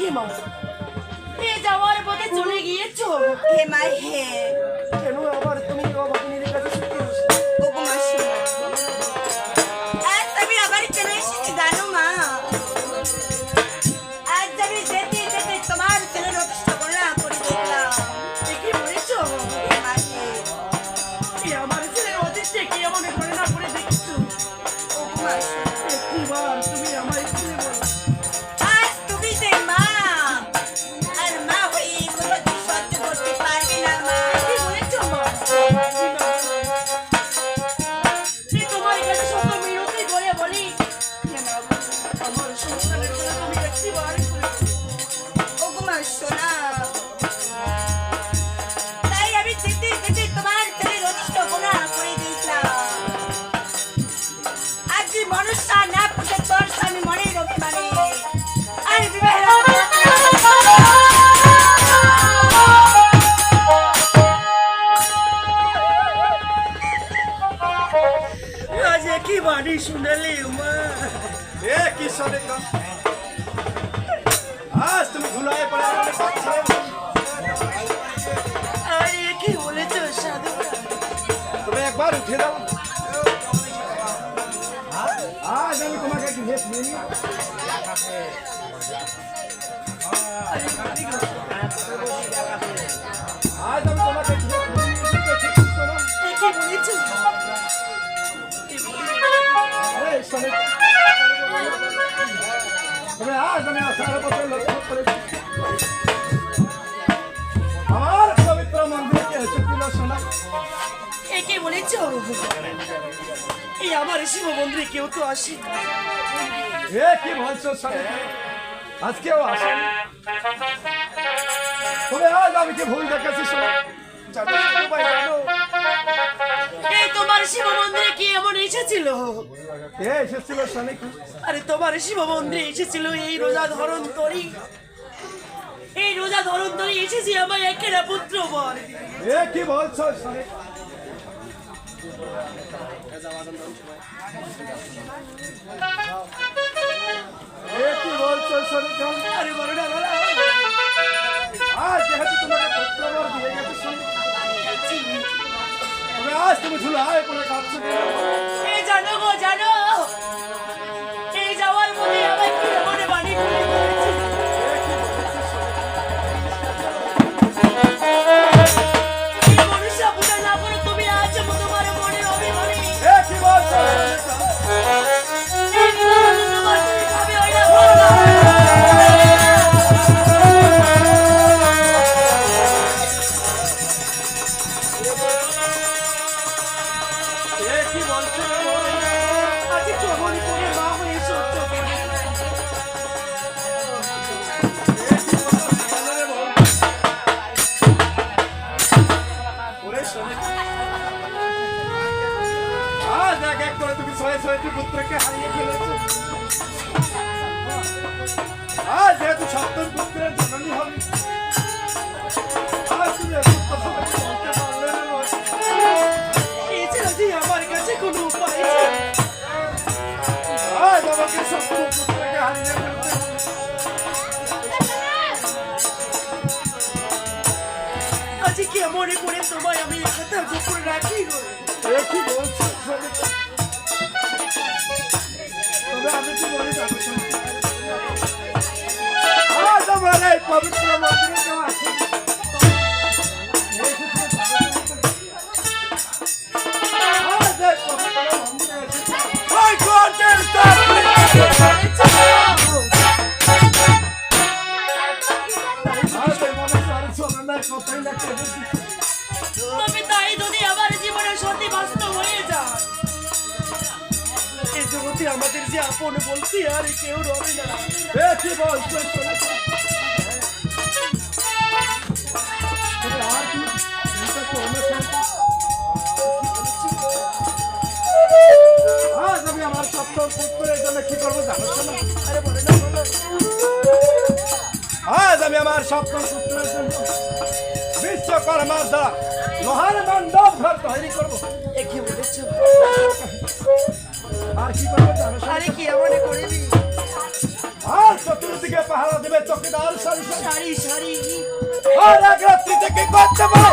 কি মা এ যাওয়ার পথে চলে গিয়েছো? হে মা হে। কেন আবার কি বাড়ি শুনালি মা এ কি শোনে আজ তুমি ধুলায় পড়ে আমাকে পাচ্ছে। আর এ কি বলেছ সাধু তুমি একবার উঠে দাও আজ আমি তোমাকে একটু ভেস নিয়ে নিই। আমার পবিত্র মন্দিরকে এসেছিল শোনা এ কি বলেছ এই আমার শিব মন্দিরে কেউ তো আসে এ কি বলছো আজকেও আসেনি তবে আজ আমি কি ভুল দেখেছি শোনো? জানো এই তোমার শিব মন্দিরে কি এমন এসেছিল? এসেছিল আরে তোমার শিব মন্দিরে এসেছিল এই রোজা ধরন তরি। এই রোজা ধরন তরি এসেছি আমার একেরা পুত্র বর এ কি বলছো কি আরে বড় না আজ যেহেতু তোমাকে পুত্রবর দিয়ে গেছে তবে আজ তুমি ঝুলায় পড়ে কাঁদছো? এই জানো আজ এক এক করে তুমি ছয় ছয়টি পুত্রকে হারিয়ে ফেলেছো। আজ যেহেতু সপ্তম পুত্রের জননী হবে। আজ তুমি আমার কাছে কোনো উপায় আজ আমাকে সপ্তম কেমন করে তোমায় আমি হাতে গোপন রাখি গো। কি বলছো? তবে আমি তো মনে আমার পবিত্র মন্দিরে কেউ আমাদের যে আপন বলতে আর কেউ রবে না। বলছো। আজ আমি আমার সপ্তম পুত্রের জন্য কি করব জানো আরে বলে না আজ আমি আমার সপ্তম পুত্রের জন্য বিশ্বকর্মার দ্বারা লোহার মণ্ডপ ঘর তৈরি করব। এ কি আর কি করব? আরে কি এমন করিবি আর চতুর্দিকে দিকে পাহারা দেবে চকিদার সারি সারি আর এক করতে পারে?